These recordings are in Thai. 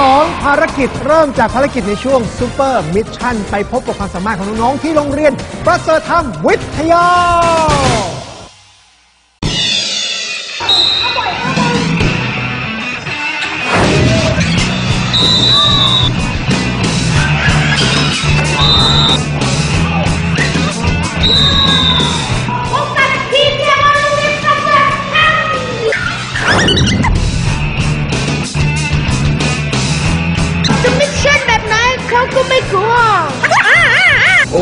2 ภารกิจเริ่มจากภารกิจในช่วงซูเปอร์มิชชั่นไปพบกับความสามารถของน้อง ๆ ที่โรงเรียน ประเสริฐธรรมวิทยาพ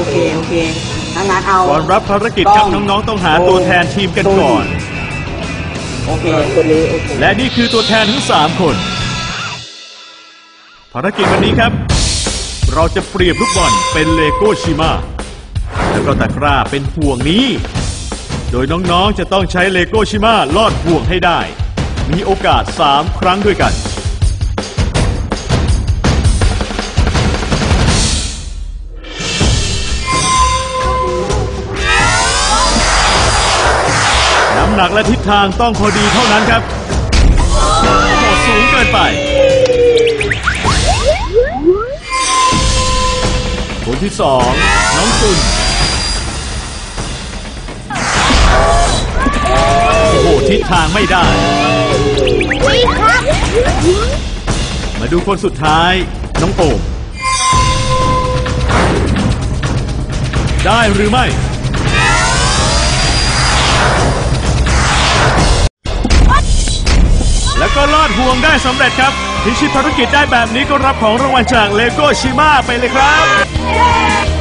โอเคโอเคถ้างั้นเอาก่อนรับภารกิจครับน้องๆต้องหาตัวแทนทีมกันก่อน โอเคคนนี้โอเคและนี่คือตัวแทนทั้ง3คน ภารกิจวันนี้ครับ เราจะเปรียบลูกบอลเป็นเลโก้ชิมาแล้วก็ตะกร้าเป็นห่วงนี้ โดยน้องๆจะต้องใช้เลโก้ชิมาลอดห่วงให้ได้ มีโอกาส 3 ครั้งด้วยกัน หนักและทิศทางต้องพอดีเท่านั้นครับโอ้โหสูงเกินไป คนที่สองน้องตุนโอ้โหทิศทางไม่ได้ มาดูคนสุดท้าย น้องโอมได้หรือไม่ อดห่วงได้สำเร็จครับพิชิตภารกิจได้แบบนี้ก็รับของรางวัลจากเลโก้ชิมาไปเลยครับ